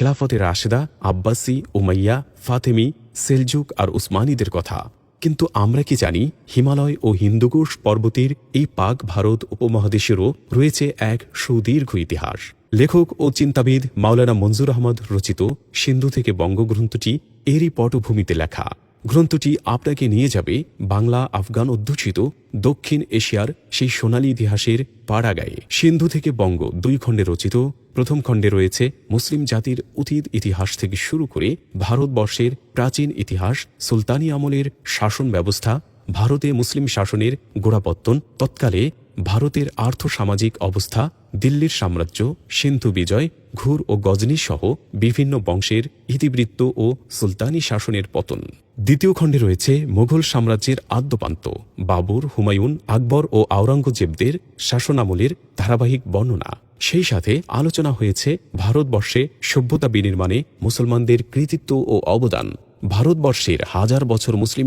খেলাফতে রাশেদা, আব্বাসি, উমাইয়া, ফাতেমি, সেলজুক আর উসমানীদের কথা। কিন্তু আমরা কি জানি, হিমালয় ও হিন্দুকুশ পর্বতের এই পাক ভারত উপমহাদেশেরও রয়েছে এক সুদীর্ঘ ইতিহাস। লেখক ও চিন্তাবিদ মাওলানা মঞ্জুর আহমদ রচিত সিন্ধু থেকে বঙ্গগ্রন্থটি এরই পটভূমিতে লেখা। গ্রন্থটি আপনাকে নিয়ে যাবে বাংলা, আফগান অধ্যুষিত দক্ষিণ এশিয়ার সেই সোনালী ইতিহাসের পাড়াগায়ে। সিন্ধু থেকে বঙ্গ দুই খণ্ডে রচিত, প্রথম খণ্ডে রয়েছে মুসলিম জাতির অতীত ইতিহাস থেকে শুরু করে ভারতবর্ষের প্রাচীন ইতিহাস, সুলতানি আমলের শাসন ব্যবস্থা, ভারতে মুসলিম শাসনের গোড়াপত্তন, তৎকালে ভারতের আর্থসামাজিক অবস্থা, দিল্লির সাম্রাজ্য, সিন্ধু বিজয়, ঘুর ও গজনী সহ বিভিন্ন বংশের ইতিবৃত্ত ও সুলতানি শাসনের পতন। দ্বিতীয় খণ্ডে রয়েছে মুঘল সাম্রাজ্যের আদ্যপান্ত। বাবর, হুমায়ুন, আকবর ও আওরঙ্গজেবদের শাসনামলের ধারাবাহিক বর্ণনা। সেই সাথে আলোচনা হয়েছে ভারতবর্ষে সভ্যতা বিনির্মাণে মুসলমানদের কৃতিত্ব ও অবদান। ভারতবর্ষের হাজার বছর মুসলিম